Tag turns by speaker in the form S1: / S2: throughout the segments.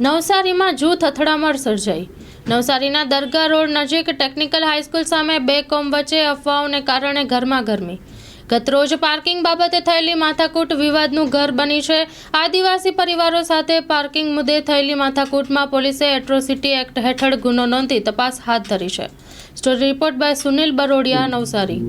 S1: નવસારીમાં જૂથ અથડામણ સર્જાઈ. નવસારીના દરગાહ રોડ નજીક ટેકનિકલ હાઈસ્કૂલ સામે બે કોમ વચ્ચે અફવાઓને કારણે ઘરમાં ગરમી. ગતરોજ પાર્કિંગ બાબતે થયેલી માથાકૂટ વિવાદનું ઘર બની છે. આદિવાસી પરિવારો સાથે પાર્કિંગ મુદ્દે થયેલી માથાકૂટમાં પોલીસે એટ્રોસિટી એક્ટ હેઠળ ગુનો નોંધી તપાસ હાથ ધરી છે. Story report by Sunil Barodiya, Navsari.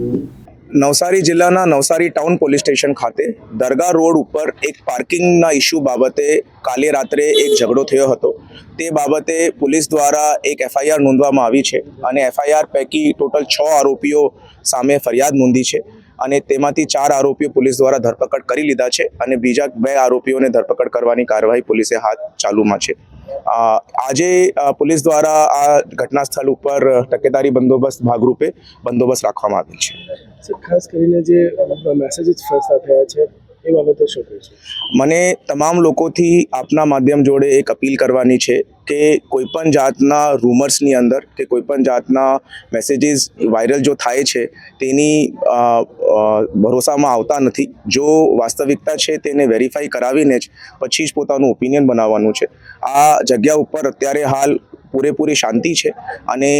S2: Navsari જિલ્લાના નવસારી ટાઉન પોલીસ સ્ટેશન ખાતે દરગાહ રોડ ઉપર એક પાર્કિંગના ઇસ્યુ બાબતે કાલે રાત્રે એક ઝઘડો થયો હતો. તે બાબતે પોલીસ દ્વારા એક એફઆઈઆર નોંધવામાં આવી છે અને એફઆઈઆર પૈકી ટોટલ છ આરોપીઓ સામે ફરિયાદ નોંધી છે અને તેમાંથી ચાર આરોપીઓ પોલીસ દ્વારા ધરપકડ કરી લીધા છે અને બીજા બે આરોપીઓને ધરપકડ કરવાની કાર્યવાહી પોલીસે હાથ ચાલુમાં છે. આજે પોલીસ દ્વારા આ ઘટના સ્થળ ઉપર તકેદારી બંદોબસ્ત ભાગરૂપે બંદોબસ્ત રાખવામાં આવ્યો છે.
S3: ખાસ કરીને જે મેસેજીસ થયા છે
S2: મને તમામ લોકોથી આપના માધ્યમ જોડે એક અપીલ કરવાની છે કે કોઈપણ જાતના રૂમર્સની અંદર કે કોઈપણ જાતના મેસેજીસ વાયરલ જો થાય છે, તેની ભરોસામાં આવતા નથી. જો વાસ્તવિકતા છે, તેને વેરીફાઈ કરાવીને જ પછી જ પોતાનું ઓપિનિયન બનાવવાનું છે. આ જગ્યા ઉપર અત્યારે હાલ પૂરેપૂરી શાંતિ છે અને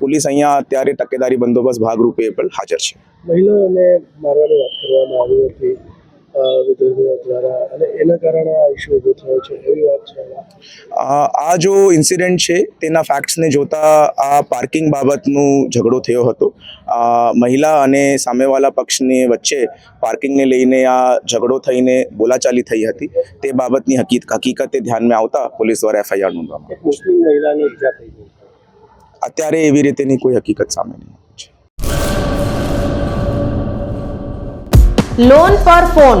S2: પોલીસ અહીંયા અત્યારે તકેદારી બંદોબસ્ત ભાગરૂપે પણ હાજર છે.
S3: મહિલાઓને મારવાની વાત કરવામાં આવી હતી. એના કારણે આ ઇશ્યુ ઊભો થયો છે? એવી વાત છે
S2: આ જો ઇન્સિડન્ટ છે તેના ફેક્ટ્સને જોતા આ પાર્કિંગ બાબતનું ઝઘડો થયો હતો. મહિલા અને સામેવાળા પક્ષની વચ્ચે પાર્કિંગને લઈને આ ઝઘડો થઈને બોલાચાલી થઈ હતી. તે બાબતની હકીક હકીકતે ધ્યાનમાં આવતા પોલીસ દ્વારા એફઆઈઆર નોંધવામાં
S3: મુસ્લિમ મહિલાને ઈજા થઈ
S2: અત્યારે એવી રીતેની કોઈ હકીકત સામે નહીં
S4: લોન પર ફોન